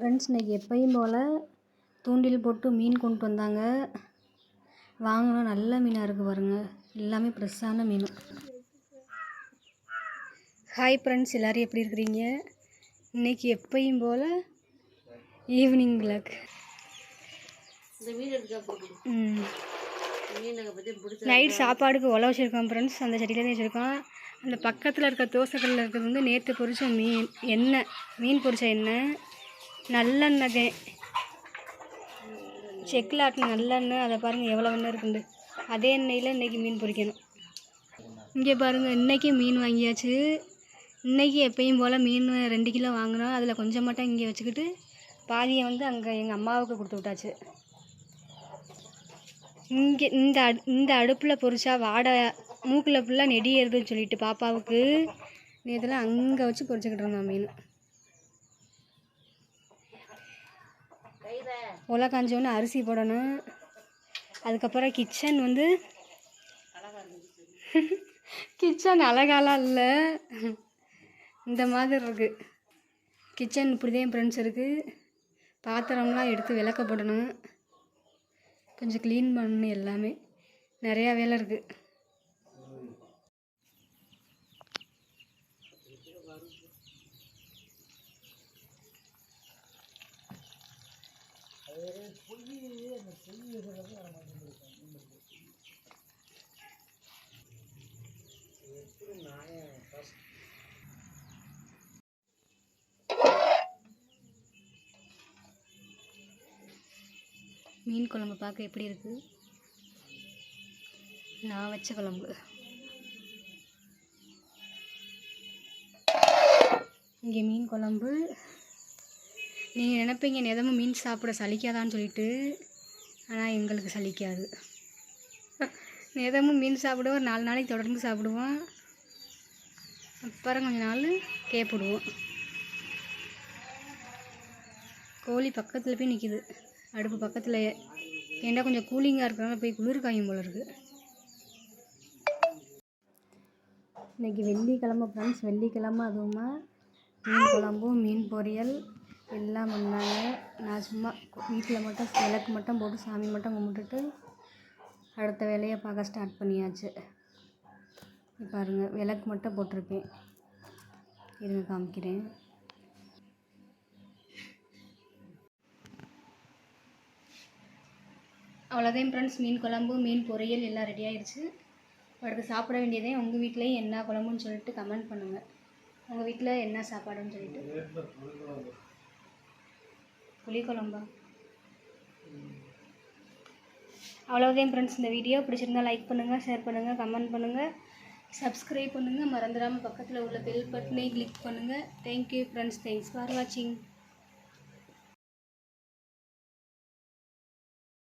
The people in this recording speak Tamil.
ஃப்ரெண்ட்ஸ் இன்றைக்கி எப்பயும் போல் தூண்டில் போட்டு மீன் கொண்டு வந்தாங்க. வாங்கினோம் நல்ல மீனாக இருக்குது பாருங்கள் எல்லாமே ஃப்ரெஷ்ஷான மீன். ஹாய் ஃப்ரெண்ட்ஸ் எல்லோரும் எப்படி இருக்கிறீங்க? இன்றைக்கி எப்பயும் போல் ஈவினிங் விளக் நைட் சாப்பாடுக்கு உழ வச்சுருக்கோம் ஃப்ரெண்ட்ஸ் அந்த செடியில் தான் வச்சுருக்கோம். அந்த பக்கத்தில் இருக்க தோசைக்கல்லில் இருக்கிறது வந்து நேற்று பொரிச்ச மீன். எண்ணெய். மீன் பொரிச்ச எண்ணெய். நல்லெண்ணெய் செக்கில் ஆட்டின நல்லெண்ணெய் அதை பாருங்கள் எவ்வளோ எண்ணெய் இருக்குண்டு அதே எண்ணெயில் இன்றைக்கி மீன் பொரிக்கணும் இங்கே பாருங்கள் இன்றைக்கி மீன் வாங்கியாச்சு. இன்றைக்கி எப்பயும் போல் மீன் ரெண்டு கிலோ வாங்கினோம் அதில் கொஞ்சம் மட்டும் இங்கே வச்சுக்கிட்டு பாதியை வந்து அங்கே எங்கள் அம்மாவுக்கு கொடுத்து விட்டாச்சு. இங்கே இந்த அடு இந்த அடுப்பில் பொரிச்சா வாடை மூக்கில் ஃபுல்லாக நெடி ஏறுதுன்னு சொல்லிட்டு பாப்பாவுக்கு. இதெல்லாம் அங்கே வச்சு பொரிச்சுக்கிட்டு இருந்தோம் மீன். உலை காஞ்சோன்னு அரிசி போடணும். அதுக்கப்புறம் கிச்சன் வந்து கிச்சன் அழகாலாம் இல்லை. இந்த மாதிரி இருக்குது கிச்சன் இப்படி தான் ஃப்ரெண்ட்ஸ் இருக்குது பாத்திரம்லாம் எடுத்து விளக்க போடணும். கொஞ்சம் க்ளீன் பண்ணணும் எல்லாமே. நிறையா வேலை இருக்குது மீன் குழம்பு பார்க்க எப்படி இருக்குது நான் வச்ச குழம்பு. இங்கே மீன் குழம்பு. நீங்கள் நினைப்பீங்க நிதமும் மீன் சாப்பிட சலிக்காதான்னு சொல்லிட்டு. ஆனால் எங்களுக்கு சலிக்காது. நிதமும் மீன் சாப்பிடுவோம் ஒரு நாலு நாளைக்கு தொடர்ந்து சாப்பிடுவோம் அப்புறம் கொஞ்ச நாள் கேப்பிடுவோம். கோழி பக்கத்தில் போய் நிற்கிது அடுப்பு பக்கத்தில் ஏன்டா கொஞ்சம் கூலிங்காக இருக்கிறனால போய் குளிர் காயும் போல இருக்குது இன்றைக்கி வெள்ளிக்கிழமை ஃப்ரெண்ட்ஸ் வெள்ளிக்கிழமை அதுவுமா. மீன் குழம்பும் மீன் பொரியல். எல்லாம் பண்ணாங்க. நான் சும்மா வீட்டில் மட்டும் விளக்கு மட்டும் போட்டு சாமி மட்டும் கும்பிட்டுட்டு அடுத்த வேலையை பார்க்க ஸ்டார்ட் பண்ணியாச்சு. பாருங்கள் பாருங்க விளக்கு மட்டும் போட்டிருக்கேன். இருங்க காமிக்கிறேன். அவ்வளோதான் ஃப்ரெண்ட்ஸ் மீன் குழம்பு மீன் பொரியல் எல்லாம் ரெடி ஆயிடுச்சு. அடுத்து சாப்பிட வேண்டியதே உங்கள் வீட்லேயும் என்ன குழம்புன்னு சொல்லிட்டு கமெண்ட் பண்ணுங்கள் உங்கள் வீட்டில் என்ன சாப்பாடுன்னு சொல்லிட்டு. புளிக்குழம்பா? அவ்வளோதான் ஃப்ரெண்ட்ஸ் இந்த வீடியோ பிடிச்சிருந்தா லைக் பண்ணுங்கள் ஷேர் பண்ணுங்கள் கமெண்ட் பண்ணுங்கள் சப்ஸ்கிரைப் பண்ணுங்கள் மறந்துடாமல் பக்கத்தில் உள்ள பெல் பட்டனை கிளிக் பண்ணுங்கள் தேங்க்யூ ஃப்ரெண்ட்ஸ் தேங்க்ஸ் ஃபார் வாட்சிங்